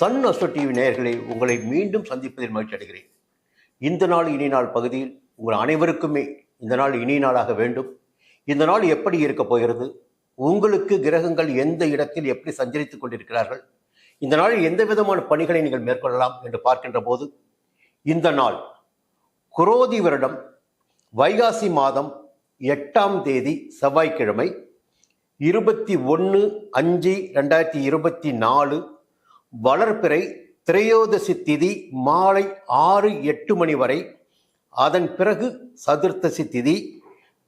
Sun அசோ TV நேயர்களை உங்களை மீண்டும் சந்திப்பதில் மகிழ்ச்சி அடைகிறேன். இந்த நாள் இனி நாள் பகுதியில் உங்கள் அனைவருக்குமே இந்த நாள் இனி நாளாக வேண்டும். இந்த நாள் எப்படி இருக்கப் போகிறது? உங்களுக்கு கிரகங்கள் எந்த இடத்தில் எப்படி சஞ்சரித்துக் கொண்டிருக்கிறார்கள்? இந்த நாளில் எந்த விதமான பணிகளை நீங்கள் மேற்கொள்ளலாம் என்று பார்க்கின்ற போது இந்த நாள் குரோதி வருடம் வைகாசி மாதம் எட்டாம் தேதி செவ்வாய்க்கிழமை இருபத்தி ஒன்று அஞ்சு ரெண்டாயிரத்தி இருபத்தி நாலு வளர்பிறை திரையோதசி திதி மாலை ஆறு எட்டு மணி வரை. அதன் பிறகு சதுர்த்தசி திதி.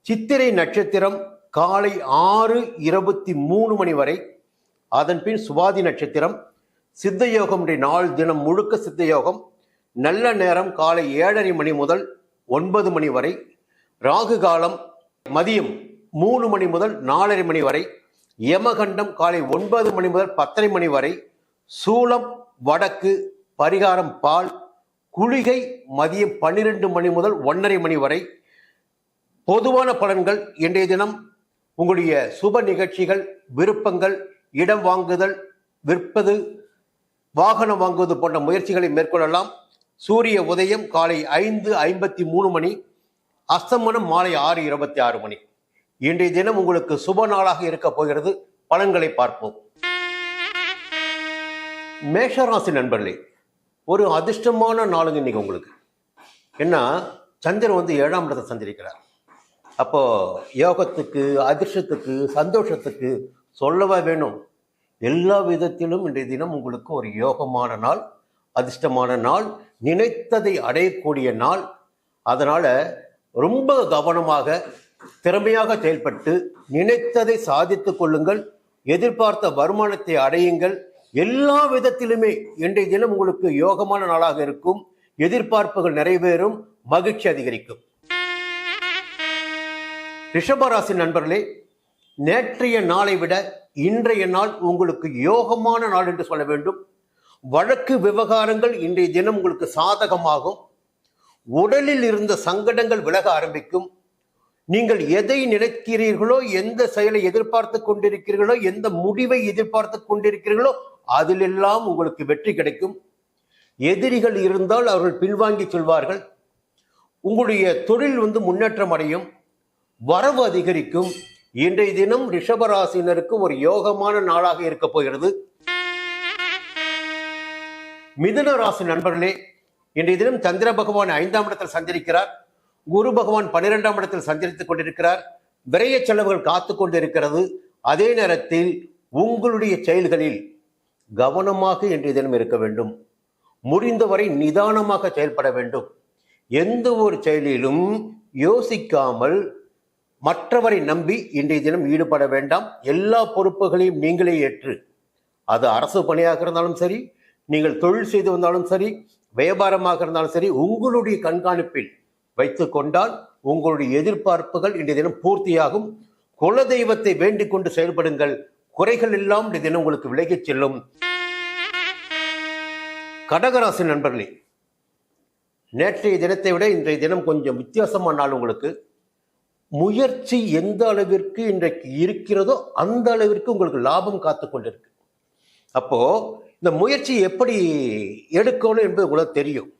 சித்திரை நட்சத்திரம் காலை ஆறு இருபத்தி மூணு மணி வரை. அதன் பின் சுவாதி நட்சத்திரம். சித்த யோகம் நாள் தினம் முழுக்க சித்த யோகம் நல்ல நேரம் காலை ஏழரை மணி முதல் ஒன்பது மணி வரை. ராகு காலம் மதியம் மூணு மணி முதல் நாலரை மணி வரை. யமகண்டம் காலை ஒன்பது மணி முதல் பத்தரை மணி வரை. சூளம் வடக்கு பரிகாரம் பால் குளிகை மதியம் பன்னிரெண்டு மணி முதல் ஒன்றரை மணி வரை பொதுவான பலன்கள் இன்றைய தினம் உங்களுடைய சுப நிகழ்ச்சிகள் விருப்பங்கள் இடம் வாங்குதல் விற்பது வாகனம் வாங்குவது போன்ற முயற்சிகளை மேற்கொள்ளலாம். சூரிய உதயம் காலை ஐந்து ஐம்பத்தி மூணு மணி அஸ்தமனம் மாலை ஆறு இருபத்தி ஆறு மணி. இன்றைய தினம் உங்களுக்கு சுப நாளாக இருக்க போகிறது. பலன்களை பார்ப்போம். மேஷராசி நண்பர்களே ஒரு அதிர்ஷ்டமான நாளுங்க இன்னைக்கு உங்களுக்கு. ஏன்னா சந்திரன் வந்து ஏழாம் இடத்தை சந்திரிக்கிறார். அப்போது யோகத்துக்கு அதிர்ஷ்டத்துக்கு சந்தோஷத்துக்கு சொல்லவா வேணும்? எல்லா விதத்திலும் இன்றைய தினம் உங்களுக்கு ஒரு யோகமான நாள் அதிர்ஷ்டமான நாள் நினைத்ததை அடையக்கூடிய நாள். அதனால் ரொம்ப கவனமாக திறமையாக செயல்பட்டு நினைத்ததை சாதித்து கொள்ளுங்கள் எதிர்பார்த்த வருமானத்தை அடையுங்கள் எல்லா விதத்திலுமே இன்றைய தினம் உங்களுக்கு யோகமான நாளாக இருக்கும். எதிர்பார்ப்புகள் நிறைவேறும். மகிழ்ச்சி அதிகரிக்கும். ரிஷபராசி நண்பர்களே நேற்றைய நாளை விட இன்றைய நாள் உங்களுக்கு யோகமான நாள் என்று சொல்ல வேண்டும். வழக்கு விவகாரங்கள் இன்றைய தினம் உங்களுக்கு சாதகமாகும். உடலில் இருந்த சங்கடங்கள் விலக ஆரம்பிக்கும். நீங்கள் எதை நினைக்கிறீர்களோ எந்த செயலை எதிர்பார்த்து கொண்டிருக்கிறீர்களோ எந்த முடிவை எதிர்பார்த்து கொண்டிருக்கிறீர்களோ அதிலெல்லாம் உங்களுக்கு வெற்றி கிடைக்கும். எதிரிகள் இருந்தால் அவர்கள் பின்வாங்கி செல்வார்கள். உங்களுடைய தொழில் வந்து முன்னேற்றம் அடையும். வரவு அதிகரிக்கும். இன்றைய தினம் ரிஷபராசினருக்கு ஒரு யோகமான நாளாக இருக்க போகிறது. மிதுன ராசி நண்பர்களே இன்றைய தினம் சந்திர பகவான் ஐந்தாம் இடத்தில் சஞ்சரிக்கிறார். குரு பகவான் பன்னிரெண்டாம் இடத்தில் சஞ்சரித்துக் கொண்டிருக்கிறார். விரைய செலவுகள் காத்து கொண்டிருக்கிறது. அதே நேரத்தில் உங்களுடைய செயல்களில் கவனமாக இன்றைய தினம் இருக்க வேண்டும். முடிந்தவரை நிதானமாக செயல்பட வேண்டும். எந்த ஒரு செயலிலும் யோசிக்காமல் மற்றவரை நம்பி இன்றைய தினம் ஈடுபட வேண்டாம். எல்லா பொறுப்புகளையும் நீங்களே ஏற்று. அது அரசு பணியாக இருந்தாலும் சரி நீங்கள் தொழில் செய்து வந்தாலும் சரி வியாபாரமாக இருந்தாலும் சரி உங்களுடைய கண்காணிப்பில் வைத்து கொண்டால் உங்களுடைய எதிர்பார்ப்புகள் இன்றைய தினம் பூர்த்தியாகும். குலதெய்வத்தை வேண்டிக் கொண்டு செயல்படுங்கள். குறைகள் எல்லாம் இன்றைய தினம் உங்களுக்கு விலகிச் செல்லும். கடகராசி நண்பர்களே நேற்றைய தினத்தை விட இன்றைய தினம் கொஞ்சம் வித்தியாசமான நாள் உங்களுக்கு முயற்சி எந்த அளவிற்கு இன்றைக்கு இருக்கிறதோ அந்த அளவிற்கு உங்களுக்கு லாபம் காத்து கொண்டிருக்கு. அப்போ இந்த முயற்சி எப்படி எடுக்கணும் என்பது உங்களுக்கு தெரியும்.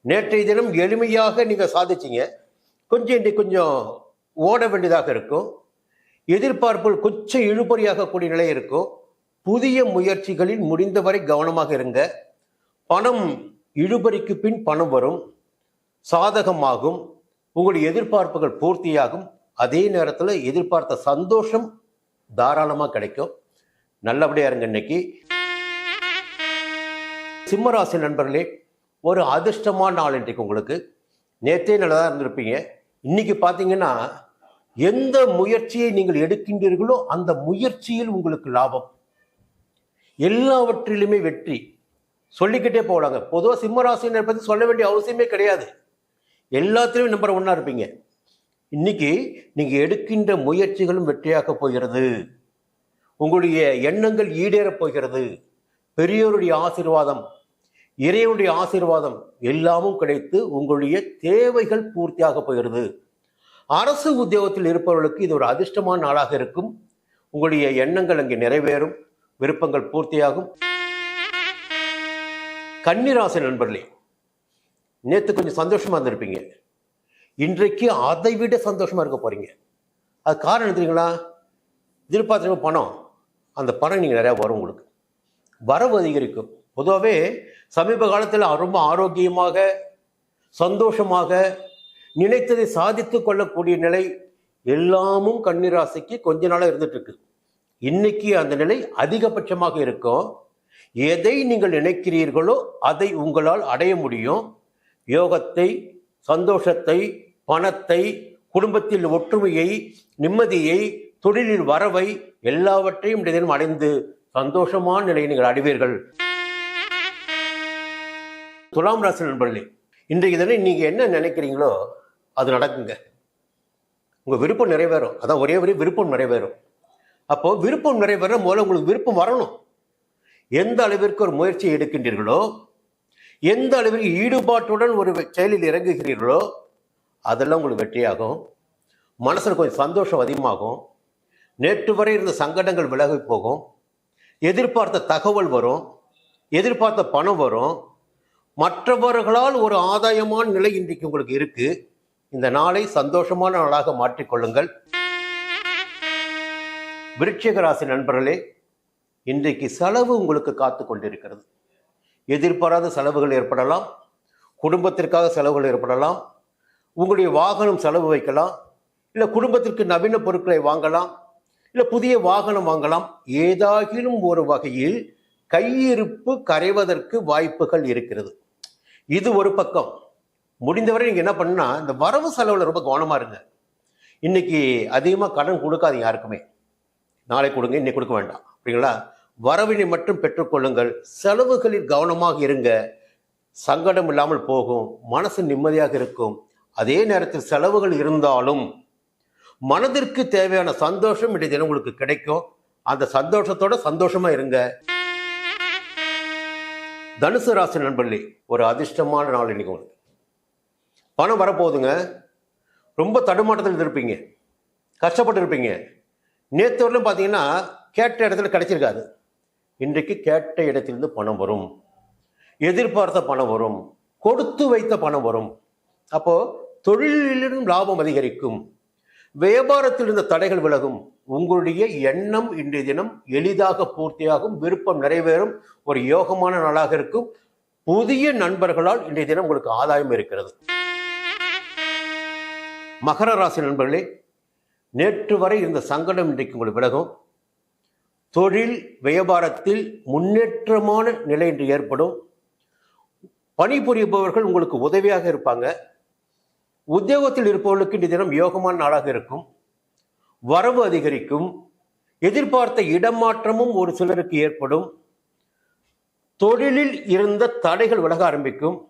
நேற்றைய தினம் எளிமையாக நீங்கள் சாதிச்சீங்க. கொஞ்சம் இன்றைக்கு கொஞ்சம் ஓட வேண்டியதாக இருக்கும். எதிர்பார்ப்புகள் கொஞ்சம் இழுபறியாக கூடிய நிலை இருக்கும் புதிய முயற்சிகளில் முடிந்தவரை கவனமாக இருங்க. பணம் இழுபறிக்கு பின் பணம் வரும் சாதகமாகும் உங்களுடைய எதிர்பார்ப்புகள் பூர்த்தியாகும். அதே நேரத்தில் எதிர்பார்த்த சந்தோஷம் தாராளமாக கிடைக்கும். நல்லபடியாக இருங்க இன்னைக்கு. சிம்மராசி நண்பர்களே ஒரு அதிர்ஷ்டமான நாள் இன்றைக்கு உங்களுக்கு. நேற்றே நல்லதாக இருந்திருப்பீங்க. இன்னைக்கு பார்த்தீங்கன்னா எந்த முயற்சியை நீங்கள் எடுக்கின்றீர்களோ அந்த முயற்சியில் உங்களுக்கு லாபம். எல்லாவற்றிலுமே வெற்றி. சொல்லிக்கிட்டே போகலாங்க பொதுவாக சிம்மராசினர் பற்றி சொல்ல வேண்டிய அவசியமே கிடையாது. எல்லாத்திலையும் நம்பர் ஒன்னாக இருப்பீங்க. இன்னைக்கு நீங்கள் எடுக்கின்ற முயற்சிகளும் வெற்றியாக போகிறது. உங்களுடைய எண்ணங்கள் ஈடேறப் போகிறது. பெரியோருடைய ஆசீர்வாதம் இறைவனுடைய ஆசீர்வாதம் எல்லாமும் கிடைத்து உங்களுடைய தேவைகள் பூர்த்தியாக போகிறது. அரசு உத்தியோகத்தில் இருப்பவர்களுக்கு இது ஒரு அதிர்ஷ்டமான நாளாக இருக்கும். உங்களுடைய எண்ணங்கள் அங்கே நிறைவேறும். விருப்பங்கள் பூர்த்தியாகும். கன்னிராசி நண்பர்களே நேற்று கொஞ்சம் சந்தோஷமா இருந்திருப்பீங்க. இன்றைக்கு அதை விட சந்தோஷமா இருக்க போறீங்க. அது காரணம் என்ன தெரியுங்களா? எதிர்பார்த்துருக்க பணம் அந்த பணம் நீங்கள் நிறையா வரும் உங்களுக்கு. வரவு அதிகரிக்கும். பொதுவாகவே சமீப காலத்தில் ரொம்ப ஆரோக்கியமாக சந்தோஷமாக நினைத்ததை சாதித்து கொள்ளக்கூடிய நிலை எல்லாமும் கன்னிராசிக்கு கொஞ்ச நாளாக இருந்துட்டு இருக்கு இன்னைக்கு அந்த நிலை அதிகபட்சமாக இருக்கும். எதை நீங்கள் நினைக்கிறீர்களோ அதை உங்களால் அடைய முடியும். யோகத்தை சந்தோஷத்தை பணத்தை குடும்பத்தில் ஒற்றுமையை நிம்மதியை தொழிலில் வரவை எல்லாவற்றையும் இதனும் தினம் அடைந்து சந்தோஷமான நிலையை நீங்கள் அடைவீர்கள். துலாம் ராசி நண்பர்களே இன்றைக்கு தினம் நீங்கள் என்ன நினைக்கிறீங்களோ அது நடக்குங்க. உங்கள் விருப்பம் நிறைவேறும். அதான் ஒரே ஒரே விருப்பம் நிறைவேறும். அப்போது விருப்பம் நிறைவேற முதல்ல உங்களுக்கு விருப்பம் வரணும். எந்த அளவிற்கு ஒரு முயற்சி எடுக்கின்றீர்களோ எந்த அளவிற்கு ஈடுபாட்டுடன் ஒரு செயலில் இறங்குகிறீர்களோ அதெல்லாம் உங்களுக்கு வெற்றியாகும். மனசில் கொஞ்சம் சந்தோஷம் அதிகமாகும். நேற்று வரை இருந்த சங்கடங்கள் விலகி போகும். எதிர்பார்த்த தகவல் வரும். எதிர்பார்த்த பணம் வரும். மற்றவர்களால் ஒரு ஆதாயமான நிலை இன்றைக்கு உங்களுக்கு இருக்குது இந்த நாளை சந்தோஷமான நாளாக மாற்றிக்கொள்ளுங்கள் விருட்சிக ராசி நண்பர்களே இன்றைக்கு செலவு உங்களுக்கு காத்து கொண்டிருக்கிறது. எதிர்பாராத செலவுகள் ஏற்படலாம். குடும்பத்திற்காக செலவுகள் ஏற்படலாம். உங்களுடைய வாகனம் செலவு வைக்கலாம். இல்லை குடும்பத்திற்கு நவீன பொருட்களை வாங்கலாம். இல்லை புதிய வாகனம் வாங்கலாம். ஏதாகிலும் ஒரு வகையில் கையிருப்பு கரைவதற்கு வாய்ப்புகள் இருக்கிறது. இது ஒரு பக்கம். முடிந்தவரை நீங்கள் என்ன பண்ணால் இந்த வரவு செலவில் ரொம்ப கவனமாக இருங்க. இன்னைக்கு அதிகமாக கடன் கொடுக்காதீங்க யாருக்குமே. நாளை கொடுங்க இன்னைக்கு கொடுக்க வேண்டாம். அப்படிங்களா வரவினை மட்டும் பெற்றுக்கொள்ளுங்கள் செலவுகளில் கவனமாக இருங்க. சங்கடம் இல்லாமல் போகும். மனசு நிம்மதியாக இருக்கும். அதே நேரத்தில் செலவுகள் இருந்தாலும் மனதிற்கு தேவையான சந்தோஷம் இன்றைய தினம் உங்களுக்கு கிடைக்கும். அந்த சந்தோஷத்தோட சந்தோஷமா இருங்க. தனுசு ராசி நண்பர்களே ஒரு அதிர்ஷ்டமான நாள் இன்னைக்கு உங்களுக்கு. பணம் வரப்போகுதுங்க. ரொம்ப தடுமாட்டத்தில் இருப்பீங்க கஷ்டப்பட்டு இருப்பீங்க நேற்று வரலும் பார்த்தீங்கன்னா கேட்ட இடத்துல கிடைச்சிருக்காது. இன்றைக்கு கேட்ட இடத்திலிருந்து பணம் வரும். எதிர்பார்த்த பணம் வரும். கொடுத்து வைத்த பணம் வரும். அப்போது தொழிலிலும் லாபம் அதிகரிக்கும். வியாபாரத்தில் இருந்த தடைகள் விலகும். உங்களுடைய எண்ணம் இன்றைய தினம் எளிதாக பூர்த்தியாகும். விருப்பம் நிறைவேறும். ஒரு யோகமான நாளாக இருக்கும். புதிய நண்பர்களால் இன்றைய தினம் உங்களுக்கு ஆதாயம் இருக்கிறது. மகர ராசி நண்பர்களே நேற்று வரை இருந்த சங்கடம் இன்றைக்கு உங்களுக்கு விலகும். தொழில் வியாபாரத்தில் முன்னேற்றமான நிலை இன்று ஏற்படும். பணிபுரிபவர்கள் உங்களுக்கு உதவியாக இருப்பாங்க. உத்தியோகத்தில் இருப்பவர்களுக்கு இந்த தினம் யோகமான நாளாக இருக்கும். வரவு அதிகரிக்கும். எதிர்பார்த்த இடமாற்றமும் ஒரு சிலருக்கு ஏற்படும். தொழிலில் இருந்த தடைகள் விலக ஆரம்பிக்கும்.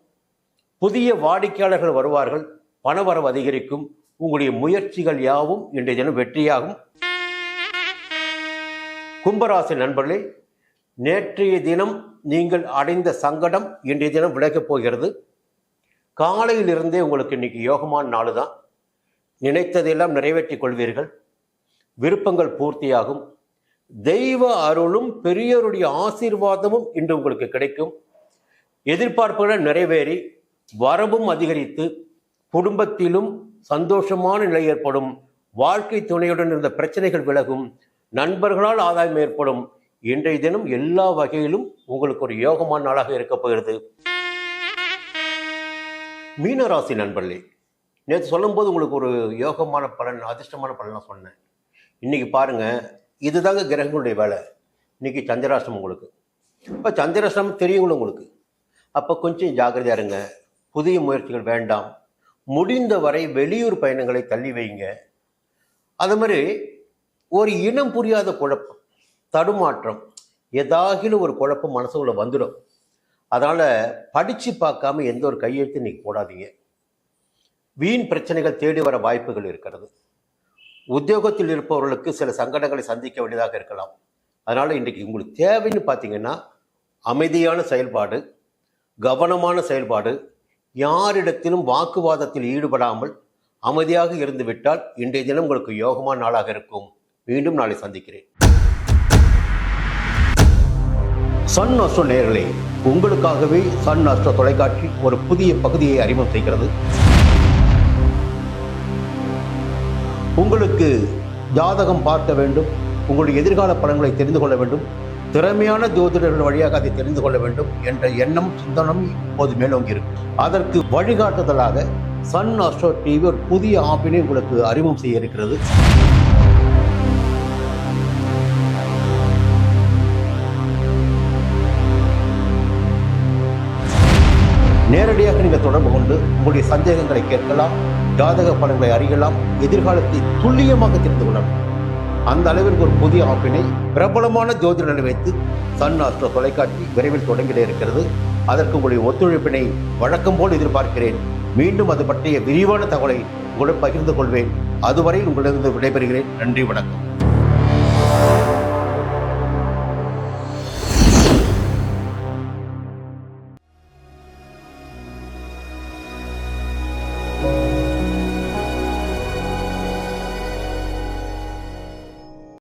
புதிய வாடிக்கையாளர்கள் வருவார்கள். பணவரவு அதிகரிக்கும். உங்களுடைய முயற்சிகள் யாவும் இன்றைய தினம் வெற்றியாகும். கும்பராசி நண்பர்களே நேற்றைய தினம் நீங்கள் அடைந்த சங்கடம் இன்றைய தினம் விலகப் போகிறது. காலையிலிருந்தே உங்களுக்கு இன்னைக்கு யோகமான நாள் தான் நினைத்ததெல்லாம் நிறைவேற்றிக் கொள்வீர்கள். விருப்பங்கள் பூர்த்தியாகும். தெய்வ அருளும் பெரியோருடைய ஆசீர்வாதமும் இன்று உங்களுக்கு கிடைக்கும். எதிர்பார்ப்புகள் நிறைவேறி வரவும் அதிகரித்து குடும்பத்திலும் சந்தோஷமான நிலை ஏற்படும். வாழ்க்கை துணையுடன் இருந்த பிரச்சனைகள் விலகும். நண்பர்களால் ஆதாயம் ஏற்படும். இன்றைய தினம் எல்லா வகையிலும் உங்களுக்கு ஒரு யோகமான நாளாக இருக்கப் போகிறது. மீனராசி நண்பர்களே நேற்று சொல்லும்போது உங்களுக்கு ஒரு யோகமான பலன் அதிர்ஷ்டமான பலன் நான் சொன்னேன். இன்னைக்கு பாருங்க இதுதாங்க கிரகங்களுடைய வேலை. இன்னைக்கு சந்திராஷ்டமம் உங்களுக்கு. இப்போ சந்திராஷ்டமம் தெரியுங்களும் உங்களுக்கு. அப்போ கொஞ்சம் ஜாக்கிரதையா இருங்க. புதிய முயற்சிகள் வேண்டாம். முடிந்த வரை வெளியூர் பயணங்களை தள்ளி வைங்க. அது மாதிரி ஒரு இனம் புரியாத குழப்பம் தடுமாற்றம் ஏதாகிலும் ஒரு குழப்பம் மனசுக்குள்ளே வந்துடும். அதனால் படித்து பார்க்காம எந்த ஒரு கையெழுத்து இன்னைக்கு போடாதீங்க. வீண் பிரச்சனைகள் தேடி வர வாய்ப்புகள் இருக்கிறது. உத்தியோகத்தில் இருப்பவர்களுக்கு சில சங்கடங்களை சந்திக்க வேண்டியதாக இருக்கலாம். அதனால் இன்றைக்கு உங்களுக்கு தேவைன்னு பார்த்தீங்கன்னா அமைதியான செயல்பாடு கவனமான செயல்பாடு யாரிடத்திலும் வாக்குவாதத்தில் ஈடுபடாமல் அமைதியாக இருந்துவிட்டால் இன்றைய தினம் உங்களுக்கு யோகமான நாளாக இருக்கும். மீண்டும் நாளை சந்திக்கிறேன். சன் அஸ்ட்ரோ நேர்களே உங்களுக்காகவே சன் அஸ்ட்ரோ தொலைக்காட்சி ஒரு புதிய பகுதியை அறிமுகம் செய்கிறது. உங்களுக்கு ஜாதகம் பார்க்க வேண்டும். உங்களுடைய எதிர்கால பலன்களை தெரிந்து கொள்ள வேண்டும். திறமையான ஜோதிடர்கள் வழியாக அதை தெரிந்து கொள்ள வேண்டும் என்ற எண்ணம் சிந்தனம் இப்போது மேலோங்கி இருக்கு அதற்கு வழிகாட்டுதலாக சன் அஸ்ட்ரோ டிவி ஒரு புதிய ஆப்பினை உங்களுக்கு அறிமுகம் செய்ய இருக்கிறது. நேரடியாக நீங்கள் தொடர்பு கொண்டு உங்களுடைய சந்தேகங்களை கேட்கலாம் ஜாதக பலன்களை அறியலாம் எதிர்காலத்தை துல்லியமாக தெரிந்து கொள்ளலாம். அந்த அளவிற்கு ஒரு புதிய ஆப்பினை பிரபலமான ஜோதிடர்களை வைத்து சன் ஆஸ்ட்ரோ தொலைக்காட்சி விரைவில் தொடங்கிட இருக்கிறது. அதற்கு உங்களுடைய ஒத்துழைப்பினை வழக்கம் போல் எதிர்பார்க்கிறேன். மீண்டும் அது பற்றிய விரிவான தகவலை உங்களுடன் பகிர்ந்து கொள்வேன். அதுவரை உங்களிடம் விடைபெறுகிறேன். நன்றி வணக்கம்.